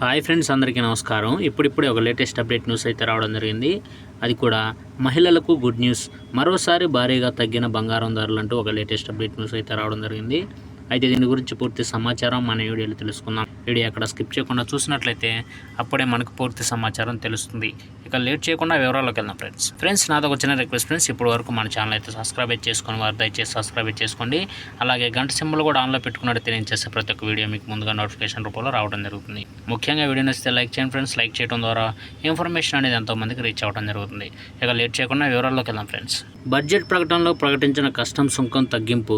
Hi friends అందరికీ నమస్కారం. ఇప్పుడిప్పుడే ఒక లేటెస్ట్ అప్డేట్ న్యూస్ అయితే రావడం జరిగింది. అది కూడా మహిళలకు గుడ్ న్యూస్. మరోసారి భారీగా తగ్గిన బంగారం ధరలు అంటూ ఒక లేటెస్ట్ అప్డేట్ న్యూస్ అయితే రావడం జరిగింది. అయితే దీని గురించి పూర్తి సమాచారం మన వీడియోలో తెలుసుకుందాం. వీడియో అక్కడ స్కిప్ చేయకుండా చూసినట్లయితే అప్పుడే మనకు పూర్తి సమాచారం తెలుస్తుంది. ఇక లేట్ చేయకుండా వివరాల్లోకి వెళ్దాం ఫ్రెండ్స్. ఫ్రెండ్స్ నాతో వచ్చిన రిక్వెస్ట్ ఫ్రెండ్స్ ఇప్పటి వరకు మన ఛానల్ అయితే సబ్స్క్రైబ్ చేసుకొని వారు దయచేసి సబ్స్క్రైబ్ చేసుకోండి. అలాగే గంట సింబల్ కూడా ఆన్లో పెట్టుకున్నట్టు నేను చేసే ప్రతి ఒక్క వీడియో మీకు ముందుగా నోటిఫికేషన్ రూపంలో రావడం జరుగుతుంది. ముఖ్యంగా వీడియో నచ్చితే లైక్ చేయండి ఫ్రెండ్స్. లైక్ చేయడం ద్వారా ఇన్ఫర్మేషన్ అనేది ఎంతోమందికి రీచ్ అవ్వడం జరుగుతుంది. ఇక లేట్ చేయకుండా వివరాల్లోకి వెళ్దాం ఫ్రెండ్స్. బడ్జెట్ ప్రకటనలో ప్రకటించిన కస్టమ్ సుంకం తగ్గింపు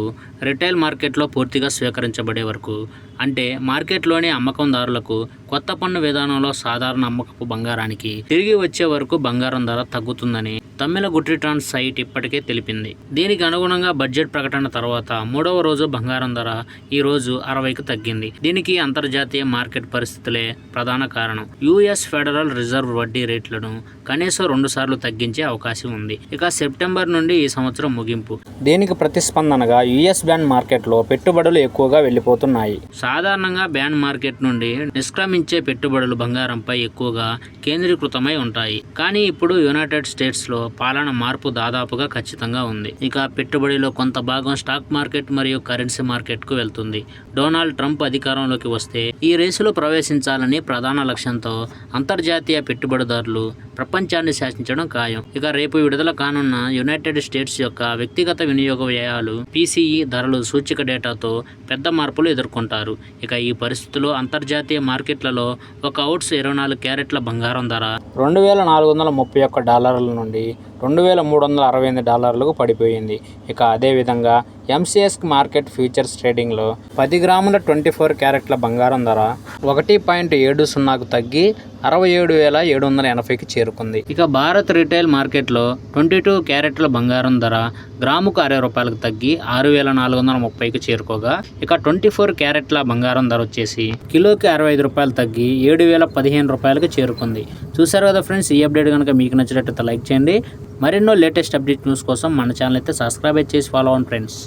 రిటైల్ మార్కెట్లో పూర్తిగా స్వీకరించబడే వరకు. అంటే మార్కెట్లోని అమ్మకందారులకు కొత్త పన్ను విధానంలో సాధారణ అమ్మకపు బంగారానికి తిరిగి వచ్చే వరకు బంగారం ధర తగ్గుతుందని తమిళ గుట్రిట్రాన్ సైట్ ఇప్పటికే తెలిపింది. దీనికి అనుగుణంగా బడ్జెట్ ప్రకటన తర్వాత మూడవ రోజు బంగారం ధర ఈ రోజు అరవైకి తగ్గింది. దీనికి అంతర్జాతీయ మార్కెట్ పరిస్థితులే ప్రధాన కారణం. యుఎస్ ఫెడరల్ రిజర్వ్ వడ్డీ రేట్లను కనీసం రెండు సార్లు తగ్గించే అవకాశం ఉంది. ఇక సెప్టెంబర్ నుండి ఈ సంవత్సరం ముగింపు. దీనికి ప్రతిస్పందనగా యుఎస్ బ్యాండ్ మార్కెట్లో పెట్టుబడులు ఎక్కువగా వెళ్ళిపోతున్నాయి. సాధారణంగా బ్యాండ్ మార్కెట్ నుండి నిష్క్రమించే పెట్టుబడులు బంగారంపై ఎక్కువగా కేంద్రీకృతమై ఉంటాయి. కానీ ఇప్పుడు యునైటెడ్ స్టేట్స్లో పాలన మార్పు దాదాపుగా ఖచ్చితంగా ఉంది. ఇక పెట్టుబడిలో కొంత భాగం స్టాక్ మార్కెట్ మరియు కరెన్సీ మార్కెట్కు వెళ్తుంది. డొనాల్డ్ ట్రంప్ అధికారంలోకి వస్తే ఈ రేసులో ప్రవేశించాలని ప్రధాన లక్ష్యంతో అంతర్జాతీయ పెట్టుబడిదారులు ప్రపంచాన్ని శాసించడం ఖాయం. ఇక రేపు విడుదల కానున్న యునైటెడ్ స్టేట్స్ యొక్క వ్యక్తిగత వినియోగ వ్యయాలు పీసీఈ ధరలు సూచిక డేటాతో పెద్ద మార్పులు ఎదుర్కొంటారు. ఇక ఈ పరిస్థితుల్లో అంతర్జాతీయ మార్కెట్లలో ఒక అవుట్స్ ఇరవై నాలుగు క్యారెట్ల బంగారం ధర. రెండు వేల నాలుగు వందల ముప్పై ఒక్క డాలర్ల నుండి రెండు వేల మూడు వందల అరవై ఎనిమిది డాలర్లకు పడిపోయింది. ఇక అదేవిధంగా ఎంసీఎస్కి మార్కెట్ ఫ్యూచర్స్ ట్రేడింగ్లో పది గ్రాముల ట్వంటీ ఫోర్ క్యారెట్ల బంగారం ధర ఒకటి పాయింట్ ఏడు సున్నాకు తగ్గి అరవై ఏడు వేల ఏడు వందల ఎనభైకి చేరుకుంది. ఇక భారత్ రిటైల్ మార్కెట్లో ట్వంటీ టూ క్యారెట్ల బంగారం ధర గ్రాముకు అరవై రూపాయలకు తగ్గి ఆరు వేల నాలుగు వందల ముప్పైకి చేరుకోగా ఇక ట్వంటీ ఫోర్ క్యారెట్ల బంగారం ధర వచ్చేసి కిలోకి అరవై ఐదు రూపాయలు తగ్గి ఏడు వేల పదిహేను రూపాయలకు చేరుకుంది. చూసారు కదా ఫ్రెండ్స్ ఈ అప్డేట్ కనుక మీకు నచ్చినట్లయితే లైక్ చేయండి మరెన్నో లేటెస్ట్ అప్డేట్ న్యూస్ కోసం మన ఛానల్ అయితే సబ్స్క్రైబ్ చేసి ఫాలో అవ్వండి ఫ్రెండ్స్